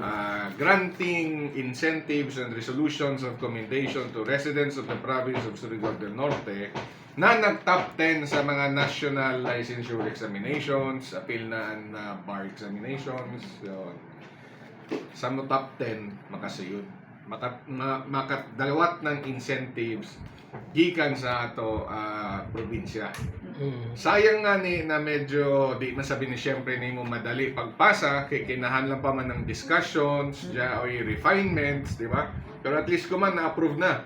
uh, granting incentives and resolutions of commendation to residents of the province of Surigao del Norte na nag-top 10 sa mga national licensure examinations, appeal na na bar examinations. Yun. Sa mo top 10, makasayod. Maka, ma, makadalawat ng incentives gikan sa ato ah, probinsya. Mm. Sayang nga ni na medyo di masabi ni siyempre ni mo madali pagpasa kay kinahanglan pa man ng discussions, ja oy refinements, di ba? Pero at least kuman na-approve na.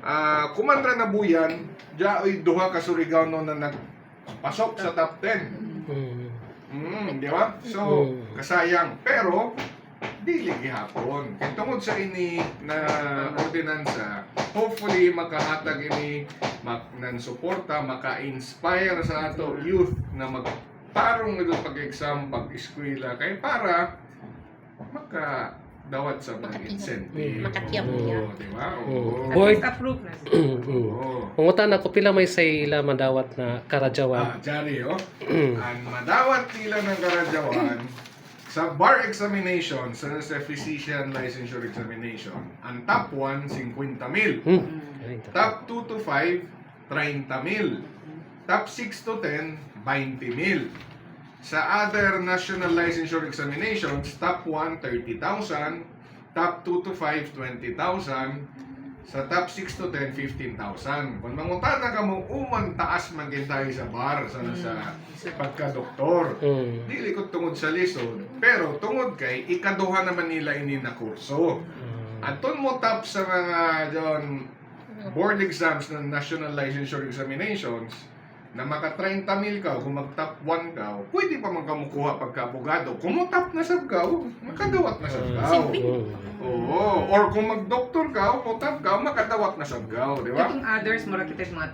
Ah, kuman ra na buyan, ja oy duha ka Surigao no na nagpasok sa top 10. Mm. Mm, di ba? So, Mm. kasayang. Pero, dili gihapon. Kaya tungod sa ini na ordinansa, hopefully makahatag ini mak nan suporta, maka-inspire sa ato youth na magtarong nito pag-exam, pag-eskwela kay para maka dawat sa mga incentive. Makatiyam Oo, niya. di ba? Oo. At Boy. least approve na. Oo. Pangutan ako pila may say ila madawat na karadyawan. Ah, Jari, oh. Ang madawat nila ng karadyawan sa bar examination, sa, sa physician licensure examination, ang top 1, 50 mil. Mm. Ay, Top 2 to 5, 30 mil. Top 6 to 10, 20 mil. Sa other national licensure examinations, top 1, 30,000. Top 2 to 5, 20,000. Sa top 6 to 10, 15,000. Kung mangutana ka mo, uman taas maging tayo sa bar sa, sa pagka-doktor. Mm. Dili ko tungod sa lisod, pero tungod kay ikaduha naman nila ini na kurso. Mm. Anton mo top sa mga John board exams ng National Licensure Examinations na maka 30 mil ka, kung mag top 1 ka, pwede pa man ka mukuha pagka abogado. Kung mo top na sa ka, makadawat na sa ka. Mm. Oo. Or kung mag-doktor ka, o mo top ka, makadawat na sa ka, di ba? Itong others, mura kita mga